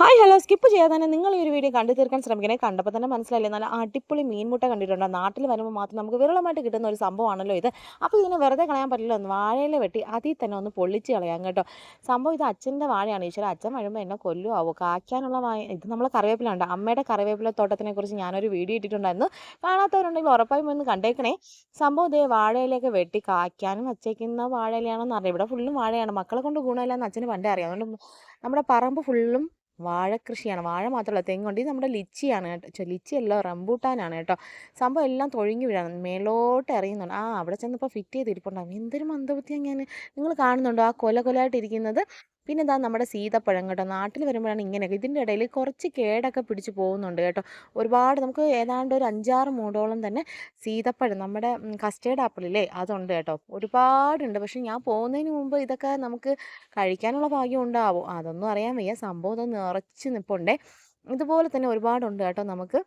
Hi hello skip ചെയ്യാതെ തന്നെ നിങ്ങൾ ഈ ഒരു വീഡിയോ കണ്ടു തീർക്കാൻ ശ്രമിക്കണേ. കണ്ടപ്പോൾ തന്നെ മനസ്സിലായില്ലേ? നല്ല അടിപൊളി മീൻമുട്ട കണ്ടിട്ടുണ്ടോ? നാട്ടിൽ വരുമ്പോൾ മാത്രം നമുക്ക് വിരളമായിട്ട് കിട്ടുന്ന ഒരു സംഭവമാണല്ലോ ഇത്. അപ്പോൾ ഇതിനെ വെറുതെ കളയാൻ പറ്റില്ല. ഒന്ന് വാഴയില വെട്ടി അതിൽ തന്നെ ഒന്ന് പൊള്ളിച്ച് കളയാം കേട്ടോ. സംഭവം ഇത് അച്ഛന്റെ വാഴയാണ്. ഈശ്വര അച്ഛൻ വരുമ്പോൾ എന്നെ കൊല്ലുമാവോ കായ്ക്കാനുള്ള വാഴ ഇത് നമ്മൾ കറിവേപ്പിലുണ്ട് അമ്മയുടെ കറിവേപ്പില തോട്ടത്തിനെ കുറിച്ച് ഞാനൊരു വീഡിയോ ഇട്ടിട്ടുണ്ടായിരുന്നു. കാണാത്തവരുണ്ടെങ്കിൽ ഉറപ്പായും ഒന്ന് കണ്ടേക്കണേ. സംഭവം ഇതേ വാഴയിലൊക്കെ വെട്ടി കായ്ക്കാനും വച്ചേക്കുന്ന വാഴയിലയാണെന്ന് അറിയാം. ഇവിടെ ഫുള്ളും വാഴയാണ്. മക്കളെ കൊണ്ട് ഗുണമില്ലെന്ന് അച്ഛന് പണ്ടേ അറിയാം. അതുകൊണ്ട് നമ്മുടെ പറമ്പ് ഫുള്ളും വാഴക്കൃഷിയാണ് വാഴ മാത്രമല്ല തെങ്ങുണ്ട്. ഇത് നമ്മുടെ ലിച്ചിയാണ് കേട്ടോ. ലിച്ചിയല്ല റംബൂട്ടാനാണ് കേട്ടോ. സംഭവം എല്ലാം തൊഴിഞ്ഞു വീഴാണ്. മേലോട്ട് എറിയുന്നുണ്ട്. ആ അവിടെ ചെന്നപ്പോൾ ഫിറ്റ് ചെയ്തിരിപ്പുണ്ടാകും എന്തൊരു മന്ദബുദ്ധിയാണ് ഞാൻ നിങ്ങൾ കാണുന്നുണ്ടോ? ആ കൊല കൊലയായിട്ടിരിക്കുന്നത് പിന്നെ എന്താ നമ്മുടെ സീതപ്പഴം കേട്ടോ നാട്ടിൽ വരുമ്പോഴാണ് ഇങ്ങനെയൊക്കെ ഇതിന്റെ ഇടയിൽ കുറച്ച് കേടൊക്കെ പിടിച്ച് പോകുന്നുണ്ട് കേട്ടോ. ഒരുപാട് നമുക്ക് ഏതാണ്ട് ഒരു അഞ്ചാറ് മൂടോളം തന്നെ സീതപ്പഴം നമ്മുടെ കസ്റ്റേർഡ് ആപ്പിളില്ലേ അതുണ്ട് കേട്ടോ. ഒരുപാടുണ്ട്. പക്ഷെ ഞാൻ പോകുന്നതിന് മുമ്പ് ഇതൊക്കെ നമുക്ക് കഴിക്കാനുള്ള ഭാഗ്യം ഉണ്ടാവും. അതൊന്നും അറിയാൻ വയ്യ. സംഭവം ഒന്ന് നിറച്ച് നിൽപ്പുണ്ടേ ഇതുപോലെ തന്നെ ഒരുപാടുണ്ട് കേട്ടോ നമുക്ക്.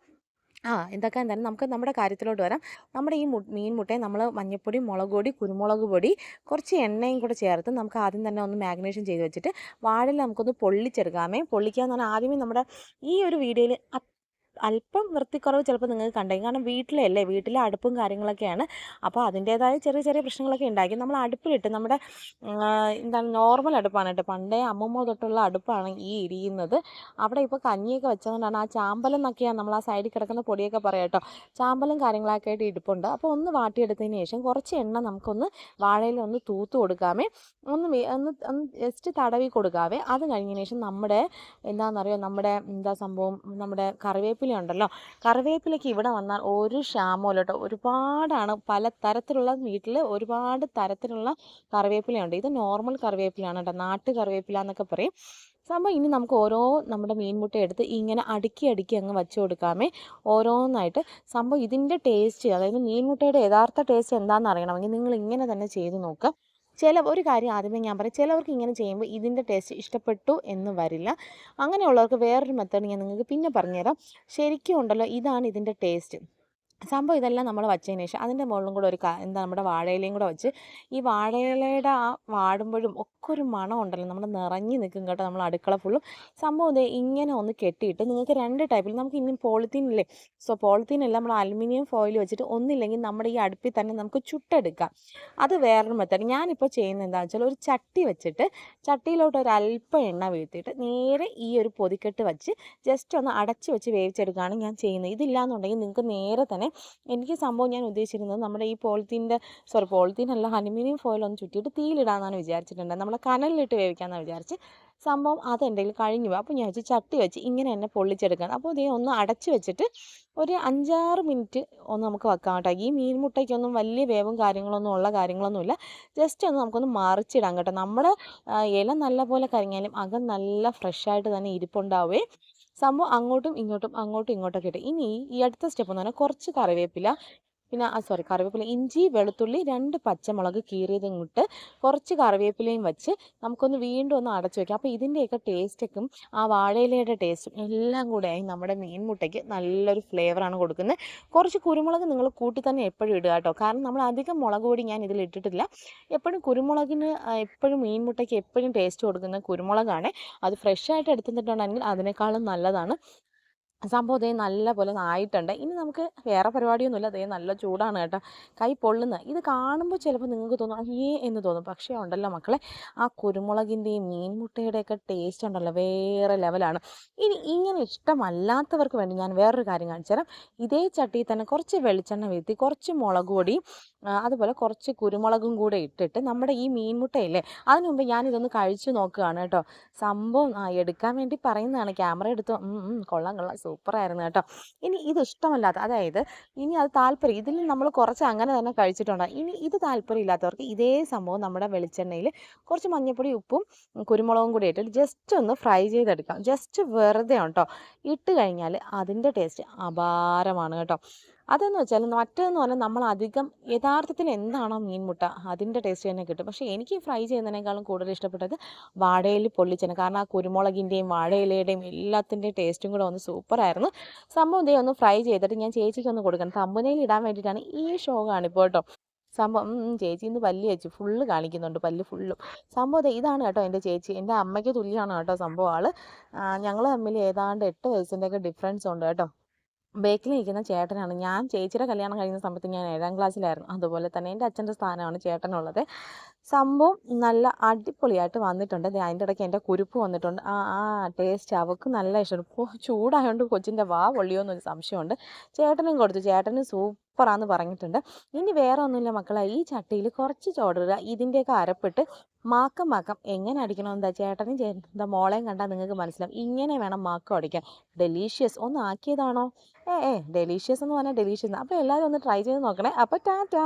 ആ എന്തൊക്കെ എന്തായാലും നമുക്ക് നമ്മുടെ കാര്യത്തിലോട്ട് വരാം. നമ്മുടെ ഈ മീൻ മുട്ടയെ നമ്മൾ മഞ്ഞപ്പൊടി മുളക് പൊടി കുരുമുളക് പൊടി കുറച്ച് എണ്ണയും കൂടെ ചേർത്ത് നമുക്ക് ആദ്യം തന്നെ ഒന്ന് മാഗ്നേഷൻ ചെയ്ത് വെച്ചിട്ട് വാഴയിൽ നമുക്കൊന്ന് പൊള്ളിച്ചെടുക്കാമേ പൊള്ളിക്കുക എന്ന് പറഞ്ഞാൽ ആദ്യമേ നമ്മുടെ ഈ ഒരു വീഡിയോയിൽ അല്പം വൃത്തിക്കുറവ് ചിലപ്പോൾ നിങ്ങൾക്ക് കണ്ടേക്കും കാരണം വീട്ടിലല്ലേ വീട്ടിലെ അടുപ്പും കാര്യങ്ങളൊക്കെയാണ്. അപ്പോൾ അതിന്റേതായ ചെറിയ ചെറിയ പ്രശ്നങ്ങളൊക്കെ ഉണ്ടാക്കി നമ്മൾ അടുപ്പിലിട്ട് നമ്മുടെ എന്താണ് നോർമൽ അടുപ്പാണ് കേട്ടോ. പണ്ടേ അമ്മമ്മ തൊട്ടുള്ള അടുപ്പാണ് ഈ ഇരിയുന്നത്. അവിടെ ഇപ്പോൾ കഞ്ഞിയൊക്കെ വെച്ചതുകൊണ്ടാണ്. ആ ചാമ്പലം എന്നൊക്കെയാണ് നമ്മൾ ആ സൈഡിൽ കിടക്കുന്ന പൊടിയൊക്കെ പറയാം കേട്ടോ. ചാമ്പലും കാര്യങ്ങളൊക്കെ ആയിട്ട് ഇടുപ്പുണ്ട് അപ്പോൾ ഒന്ന് വാട്ടിയെടുത്തതിന് ശേഷം കുറച്ച് എണ്ണ നമുക്കൊന്ന് വാഴയിൽ ഒന്ന് തൂത്ത് കൊടുക്കാമേ. ഒന്ന് ഒന്ന് ജസ്റ്റ് തടവി കൊടുക്കാവേ. അത് കഴിഞ്ഞതിന് ശേഷം നമ്മുടെ എന്താണെന്നറിയോ? നമ്മുടെ എന്താ സംഭവം? നമ്മുടെ കറിവേപ്പില ഉണ്ടല്ലോ കറിവേപ്പിലയ്ക്ക് ഇവിടെ വന്നാൽ ഒരു ക്ഷാമവും കേട്ടോ. ഒരുപാടാണ് പല തരത്തിലുള്ള വീട്ടിൽ ഒരുപാട് തരത്തിലുള്ള കറിവേപ്പിലയുണ്ട്. ഇത് നോർമൽ കറിവേപ്പിലാണ് കേട്ടോ. നാട്ടു കറിവേപ്പില എന്നൊക്കെ പറയും. സംഭവം ഇനി നമുക്ക് ഓരോ നമ്മുടെ മീൻമുട്ട എടുത്ത് ഇങ്ങനെ അടുക്കി അടുക്കി അങ്ങ് വെച്ച് കൊടുക്കാമേ. ഓരോന്നായിട്ട് സംഭവം ഇതിന്റെ ടേസ്റ്റ് അതായത് മീൻമുട്ടയുടെ യഥാർത്ഥ ടേസ്റ്റ് എന്താണെന്ന് അറിയണമെങ്കിൽ നിങ്ങൾ ഇങ്ങനെ തന്നെ ചെയ്ത് നോക്കുക ചില ഒരു കാര്യം ആദ്യമേ ഞാൻ പറയാം. ചിലവർക്ക് ഇങ്ങനെ ചെയ്യുമ്പോൾ ഇതിന്റെ ടേസ്റ്റ് ഇഷ്ടപ്പെട്ടു എന്ന് വരില്ല. അങ്ങനെയുള്ളവർക്ക് വേറൊരു മെത്തേഡ് ഞാൻ നിങ്ങൾക്ക് പിന്നെ പറഞ്ഞുതരാം. ശരിക്കും ഉണ്ടല്ലോ ഇതാണ് ഇതിന്റെ ടേസ്റ്റ് സംഭവം ഇതെല്ലാം നമ്മൾ വച്ചതിന് ശേഷം അതിന്റെ മുകളിലും കൂടെ ഒരു എന്താ നമ്മുടെ വാഴയിലയും കൂടെ വെച്ച് ഈ വാഴയിലയുടെ ആ വാടുമ്പോഴും ഒക്കെ ഒരു മണം ഉണ്ടല്ലോ. നമ്മൾ നിറഞ്ഞു നിൽക്കും കേട്ടോ നമ്മൾ അടുക്കള ഫുള്ളും സംഭവം ഇതേ ഇങ്ങനെ ഒന്ന് കെട്ടിയിട്ട് നിങ്ങൾക്ക് രണ്ട് ടൈപ്പിൽ നമുക്ക് ഇനി പോളിത്തീൻ ഇല്ലേ? സോ പോളിത്തീൻ എല്ലാം നമ്മൾ അലുമിനിയം ഫോയിൽ വെച്ചിട്ട് ഒന്നില്ലെങ്കിൽ നമ്മുടെ ഈ അടുപ്പിൽ തന്നെ നമുക്ക് ചുട്ടെടുക്കാം. അത് വേറൊരു മെത്തേഡ് ഞാനിപ്പോൾ ചെയ്യുന്നത് എന്താണെന്ന് വെച്ചാൽ ഒരു ചട്ടി വെച്ചിട്ട് ചട്ടിയിലോട്ട് ഒരു അല്പം എണ്ണ വീഴ്ത്തിയിട്ട് നേരെ ഈ ഒരു പൊതിക്കെട്ട് വെച്ച് ജസ്റ്റ് ഒന്ന് അടച്ചു വെച്ച് വേവിച്ചെടുക്കുകയാണ് ഞാൻ ചെയ്യുന്നത്. ഇതില്ലാന്നുണ്ടെങ്കിൽ നിങ്ങൾക്ക് നേരെ തന്നെ എനിക്ക് സംഭവം ഞാൻ ഉദ്ദേശിച്ചിരുന്നത് നമ്മുടെ ഈ പോളിത്തീന്റെ സോറി പോളിത്തീൻ അല്ല അലുമിനിയം ഫോയിൽ ഒന്ന് ചുറ്റിയിട്ട് തീയിലിടാമെന്നാണ് വിചാരിച്ചിട്ടുണ്ട് നമ്മളെ കനലിലിട്ട് വേവിക്കാമെന്നാണ് വിചാരിച്ച് സംഭവം അത് എന്തെങ്കിലും കഴിഞ്ഞു. അപ്പോൾ ഞാൻ വെച്ച് ചട്ടി വെച്ച് ഇങ്ങനെ എന്നെ പൊള്ളിച്ചെടുക്കണം. അപ്പോൾ ഇതേ ഒന്ന് അടച്ച് വെച്ചിട്ട് ഒരു അഞ്ചാറ് മിനിറ്റ് ഒന്ന് നമുക്ക് വെക്കാം കേട്ടോ. ഈ മീൻ മുട്ടയ്ക്കൊന്നും വലിയ വേവും കാര്യങ്ങളൊന്നും ഉള്ള കാര്യങ്ങളൊന്നുമില്ല ജസ്റ്റ് ഒന്ന് നമുക്കൊന്ന് മറിച്ചിടാം കേട്ടോ. നമ്മുടെ ഇല നല്ല പോലെ കരിഞ്ഞാലും അകം നല്ല ഫ്രഷായിട്ട് തന്നെ ഇരിപ്പുണ്ടാവേ. സംഭവം അങ്ങോട്ടും ഇങ്ങോട്ടും അങ്ങോട്ടും ഇങ്ങോട്ടൊക്കെ ഇട്ട്. ഇനി ഈ അടുത്ത സ്റ്റെപ്പ് എന്ന് പറഞ്ഞാൽ കുറച്ച് കറിവേപ്പില പിന്നെ ആ സോറി കറിവേപ്പില ഇഞ്ചി വെളുത്തുള്ളി രണ്ട് പച്ചമുളക് കീറിയതും ഇട്ട് കുറച്ച് കറിവേപ്പിലയും വെച്ച് നമുക്കൊന്ന് വീണ്ടും ഒന്ന് അടച്ചു വയ്ക്കാം അപ്പോൾ ഇതിന്റെയൊക്കെ ടേസ്റ്റൊക്കെ ആ വാഴയിലയുടെ ടേസ്റ്റും എല്ലാം കൂടെ ആയി നമ്മുടെ മീൻമുട്ടയ്ക്ക് നല്ലൊരു ഫ്ലേവറാണ് കൊടുക്കുന്നത്. കുറച്ച് കുരുമുളക് നിങ്ങൾ കൂട്ടി തന്നെ എപ്പോഴും ഇടുക കേട്ടോ. കാരണം നമ്മൾ അധികം മുളക് പൊടി ഞാൻ ഇതിൽ ഇട്ടിട്ടില്ല. എപ്പോഴും കുരുമുളകിന് എപ്പോഴും മീൻമുട്ടയ്ക്ക് എപ്പോഴും ടേസ്റ്റ് കൊടുക്കുന്ന കുരുമുളകാണ്. അത് ഫ്രഷ് ആയിട്ട് എടുത്തിട്ടുണ്ടെങ്കിൽ അതിനേക്കാളും നല്ലതാണ്. സംഭവം ഇതേ നല്ല പോലെ ആയിട്ടുണ്ട് ഇനി നമുക്ക് വേറെ പരിപാടിയൊന്നുമില്ല. അതേ നല്ല ചൂടാണ് കേട്ടോ. കൈ പൊള്ളുന്നത് ഇത് കാണുമ്പോൾ ചിലപ്പോൾ നിങ്ങൾക്ക് തോന്നും അയ്യേ എന്ന് തോന്നും. പക്ഷേ ഉണ്ടല്ലോ മക്കളെ ആ കുരുമുളകിന്റെയും മീൻമുട്ടയുടെയൊക്കെ ടേസ്റ്റ് ഉണ്ടല്ലോ വേറെ ലെവലാണ്. ഇനി ഇങ്ങനെ ഇഷ്ടമല്ലാത്തവർക്ക് വേണ്ടി ഞാൻ വേറൊരു കാര്യം കാണിച്ചു തരാം ഇതേ ചട്ടിയിൽ തന്നെ കുറച്ച് വെളിച്ചെണ്ണ വീഴ്ത്തി കുറച്ച് മുളക് പൊടി അതുപോലെ കുറച്ച് കുരുമുളകും കൂടെ ഇട്ടിട്ട് നമ്മുടെ ഈ മീൻമുട്ടയില്ലേ അതിനു മുമ്പ് ഞാനിതൊന്ന് കഴിച്ചു നോക്കുകയാണ് കേട്ടോ. സംഭവം എടുക്കാൻ വേണ്ടി പറയുന്നതാണ്. ക്യാമറ എടുത്ത് കൊള്ളാം കൊള്ളാം. സൂപ്പറായിരുന്നു കേട്ടോ. ഇനി ഇത് ഇഷ്ടമല്ലാത്ത അതായത് ഇനി അത് താല്പര്യം ഇതിൽ നമ്മൾ കുറച്ച് അങ്ങനെ തന്നെ കഴിച്ചിട്ടുണ്ട്? ഇനി ഇത് താല്പര്യമില്ലാത്തവർക്ക് ഇതേ സംഭവം നമ്മുടെ വെളിച്ചെണ്ണയിൽ കുറച്ച് മഞ്ഞൾപ്പൊടി ഉപ്പും കുരുമുളകും കൂടി ഇട്ടിട്ട് ജസ്റ്റ് ഒന്ന് ഫ്രൈ ചെയ്തെടുക്കാം. ജസ്റ്റ് വെറുതെ കേട്ടോ. ഇട്ട് കഴിഞ്ഞാൽ അതിന്റെ ടേസ്റ്റ് അപാരമാണ് കേട്ടോ. അതെന്ന് വെച്ചാൽ മറ്റേതെന്ന് പറഞ്ഞാൽ നമ്മൾ അധികം യഥാർത്ഥത്തിൽ എന്താണോ മീൻമുട്ട അതിന്റെ ടേസ്റ്റ് തന്നെ കിട്ടും. പക്ഷേ എനിക്ക് ഫ്രൈ ചെയ്യുന്നതിനേക്കാളും കൂടുതൽ ഇഷ്ടപ്പെട്ടത് വാഴയിൽ പൊള്ളിച്ചന. കാരണം ആ കുരുമുളകിന്റെയും വാഴയിലയുടെയും എല്ലാത്തിന്റെയും ടേസ്റ്റും കൂടെ ഒന്ന് സൂപ്പറായിരുന്നു സംഭവം ഇതേ ഒന്ന് ഫ്രൈ ചെയ്തിട്ട് ഞാൻ ചേച്ചിക്ക് ഒന്ന് കൊടുക്കണം. തമ്പനയിൽ ഇടാൻ വേണ്ടിയിട്ടാണ് ഈ ഷോ കാണിപ്പോൾ കേട്ടോ. സംഭവം ചേച്ചി ഇന്ന് പല്ല് ചേച്ചി ഫുള്ള് കാണിക്കുന്നുണ്ട് പല്ല് ഫുള്ളും സംഭവം ഇതാണ് കേട്ടോ എന്റെ ചേച്ചി. എന്റെ അമ്മയ്ക്ക് തുല്യമാണ് കേട്ടോ സംഭവം ആൾ ഞങ്ങൾ തമ്മിൽ ഏതാണ്ട് എട്ട് വയസ്സിന്റെയൊക്കെ ഡിഫറൻസ് ഉണ്ട് കേട്ടോ. ബേക്കിൽ നിൽക്കുന്ന ചേട്ടനാണ്. ഞാൻ ചേച്ചിയുടെ കല്യാണം കഴിയുന്ന സമയത്ത് ഞാൻ ഏഴാം ക്ലാസ്സിലായിരുന്നു. അതുപോലെ തന്നെ എന്റെ അച്ഛന്റെ സ്ഥാനമാണ് ചേട്ടനുള്ളത്. സംഭവം നല്ല അടിപൊളിയായിട്ട് വന്നിട്ടുണ്ട്. അതിന്റെ ഇടയ്ക്ക് എന്റെ കുരുപ്പ് വന്നിട്ടുണ്ട്. ആ ആ ടേസ്റ്റ് അവൾക്ക് നല്ല ഇഷ്ടമാണ്. ചൂടായതുകൊണ്ട് കൊച്ചിന്റെ വാ പൊള്ളിയോ എന്നൊരു സംശയമുണ്ട്. ചേട്ടനും കൊടുത്തു. ചേട്ടനും സൂപ്പറാന്ന് പറഞ്ഞിട്ടുണ്ട്. ഇനി വേറെ ഒന്നുമില്ല മക്കളെ. ഈ ചട്ടിയിൽ കുറച്ച് ചോടിടുക ഇതിന്റെയൊക്കെ അരപ്പിട്ട് മാക്കം മാക്കം എങ്ങനെ അടിക്കണം എന്താ ചേട്ടനും എന്താ മോളെയും കണ്ടാൽ നിങ്ങൾക്ക് മനസ്സിലാവും. ഇങ്ങനെ വേണം മാക്കം അടിക്കാൻ. ഡെലീഷ്യസ് ഒന്ന് ആക്കിയതാണോ? ഏ ഏ ഡെലീഷ്യസ് എന്ന് പറഞ്ഞാൽ ഡെലീഷ്യസ് അപ്പോൾ എല്ലാവരും ഒന്ന് ട്രൈ ചെയ്ത് നോക്കണേ. അപ്പോൾ ടാറ്റാ